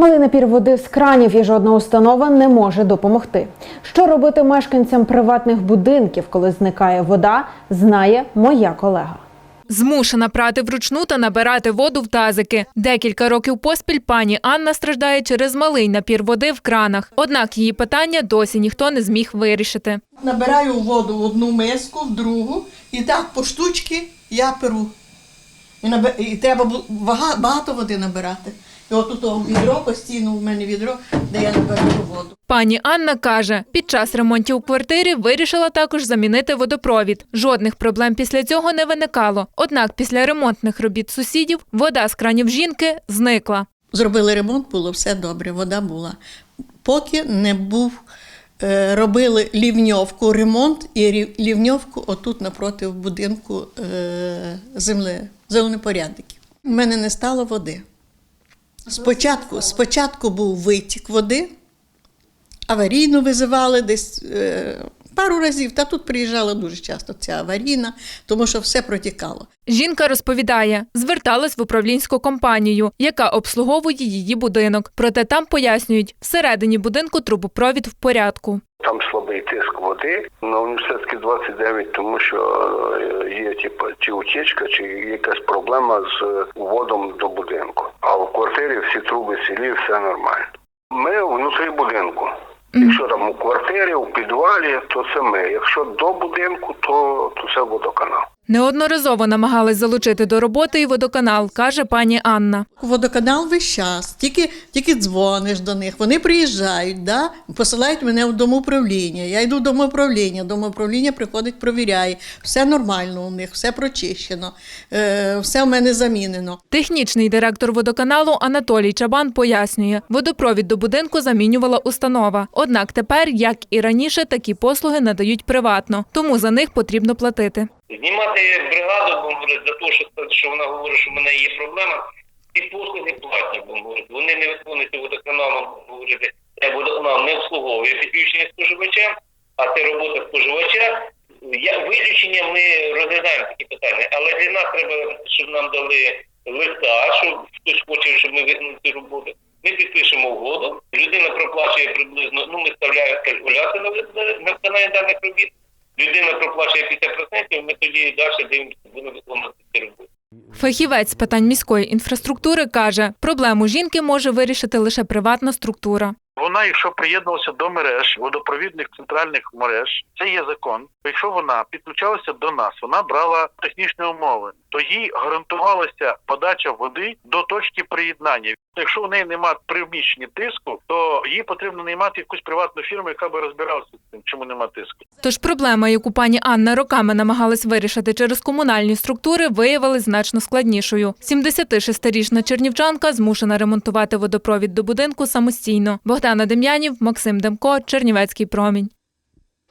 Малий напір води з кранів і жодна установа не може допомогти. Що робити мешканцям приватних будинків, коли зникає вода, знає моя колега. Змушена прати вручну та набирати воду в тазики. Декілька років поспіль пані Анна страждає через малий напір води в кранах. Однак її питання досі ніхто не зміг вирішити. Набираю воду в одну миску, в другу, і так по штучки я перу. І, наби... і треба багато води набирати. І от відро, постійно у мене відро, де я набираю воду. Пані Анна каже, під час ремонтів у квартирі вирішила також замінити водопровід. Жодних проблем після цього не виникало. Однак після ремонтних робіт сусідів вода з кранів жінки зникла. Зробили ремонт, було все добре, вода була. Поки не був, е, робили лівньовку, ремонт і лівньовку отут напроти будинку е, земле, землепорядників. У мене не стало води. Спочатку, спочатку був витік води, аварійну визивали десь е, пару разів, та тут приїжджала дуже часто ця аварійна, тому що все протікало. Жінка розповідає, зверталась в управлінську компанію, яка обслуговує її будинок. Проте там пояснюють, всередині будинку трубопровід в порядку. Там слабий тиск води на університетській 29, тому що е, є типу, чи утічка, чи якась проблема з вводом до будинку. А в квартирі цілі, все нормально. Ми внутрі будинку. Якщо там у квартирі, у підвалі, то це ми. Якщо до будинку, то, то це водоканал. Неодноразово намагались залучити до роботи і водоканал, каже пані Анна. Водоканал весь час, тільки, тільки дзвониш до них, вони приїжджають, да? посилають мене в домоуправління. Я йду в домоуправління, домоуправління приходить, провіряє. Все нормально у них, все прочищено, е, все в мене замінено. Технічний директор водоканалу Анатолій Чабан пояснює, водопровід до будинку замінювала установа. Однак тепер, як і раніше, такі послуги надають приватно, тому за них потрібно платити. Знімати бригаду, бо говорить, за те, що, що вона говорить, що в мене є проблема, ці послуги платні, бо говорить, вони не виконуються водоканалом, говорити, е, водоканал не обслуговує підключення споживача, а це робота споживача. Я, виключення ми розглядаємо такі питання, але для нас треба, щоб нам дали листа, що хтось хоче, щоб ми виконали цю роботу. Ми підпишемо угоду, людина проплачує приблизно, ну ми вставляємо калькуляцію на виконання даних робіт. Людина проплачує 50%, ми тоді далі дивимося, будемо виконувати ці роботи. Фахівець з питань міської інфраструктури каже, проблему жінки може вирішити лише приватна структура. Вона, якщо приєднувалася до мереж, водопровідних центральних мереж, це є закон. Якщо вона підключалася до нас, вона брала технічні умови, то їй гарантувалася подача води до точки приєднання. Якщо в неї немає приміщення тиску, то їй потрібно наймати якусь приватну фірму, яка би розбиралася з цим, чому немає тиску. Тож проблема, яку пані Анна роками намагалась вирішити через комунальні структури, виявилась значно складнішою. 76-річна чернівчанка змушена ремонтувати водопровід до будинку самостійно. Богдана Дем'янів, Максим Демко, Чернівецький промінь.